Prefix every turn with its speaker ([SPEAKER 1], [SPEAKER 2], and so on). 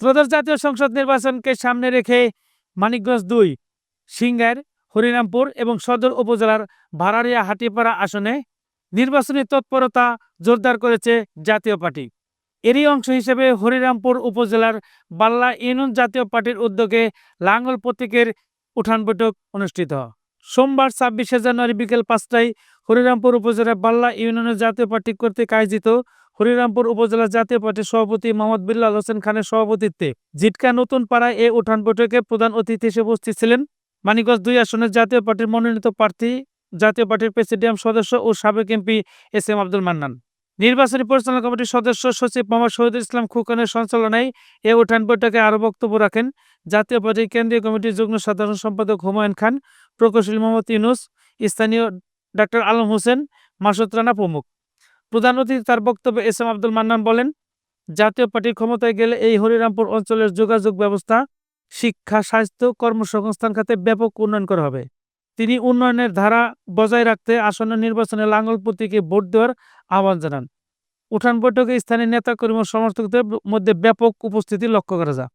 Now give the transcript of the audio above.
[SPEAKER 1] ত্রয়োদশ জাতীয় সংসদ নির্বাচনকে সামনে রেখে মানিকগঞ্জ দুই সিঙ্গার হরিরামপুর এবং সদর উপজেলার ভাড়ারিয়া হাটিপাড়া আসনে নির্বাচনী তৎপরতা জোরদার করেছে জাতীয় পার্টি। এরই অংশ হিসেবে হরিরামপুর উপজেলার বাল্লা ইউনিয়ন জাতীয় পার্টির উদ্যোগে লাঙ্গল প্রতীকের উঠান বৈঠক অনুষ্ঠিত। সোমবার ছাব্বিশে জানুয়ারি বিকেল পাঁচটায় হরিরামপুর উপজেলার বাল্লা ইউনিয়নের জাতীয় পার্টি কর্তৃক আয়োজিত হরিরামপুর উপজেলা জাতীয় পার্টির সভাপতি মোহাম্মদ বিল্লাল হোসেন খানের সভাপতিত্বে জিটকা নতুন পাড়ায় এ উঠান বৈঠকে প্রধান অতিথি হিসেবে উপস্থিত ছিলেন মানিকগঞ্জ দুই আসনের জাতীয় পার্টির মনোনীত প্রার্থী, জাতীয় পার্টির প্রেসিডিয়াম সদস্য ও সাবেক MP S M Abdul Mannan. নির্বাচনী পরিচালনা কমিটির সদস্য সচিব মোহাম্মদ শহীদুল ইসলাম খুকনের সঞ্চালনায় এ উঠান বৈঠকে আরও বক্তব্য রাখেন জাতীয় পার্টির কেন্দ্রীয় কমিটির যুগ্ম সাধারণ সম্পাদক হুমায়ুন খান, প্রকৌশলী মোহাম্মদ ইউনুস, স্থানীয় ডাক্তার আলম হোসেন, মাসুদ রানা প্রমুখ। প্রধান অতিথি তার বক্তব্যে এস এম আব্দুল মান্নান বলেন, জাতীয় পার্টির ক্ষমতায় গেলে এই হরিরামপুর অঞ্চলের যোগাযোগ ব্যবস্থা, শিক্ষা, স্বাস্থ্য, কর্মসংস্থান খাতে ব্যাপক উন্নয়ন করা হবে। তিনি উন্নয়নের ধারা বজায় রাখতে আসন্ন নির্বাচনে লাঙ্গল প্রতীকে ভোট দেওয়ার আহ্বান জানান। উঠান বৈঠকে স্থানীয় নেতাকর্মী সমর্থকদের মধ্যে ব্যাপক উপস্থিতি লক্ষ্য করা যায়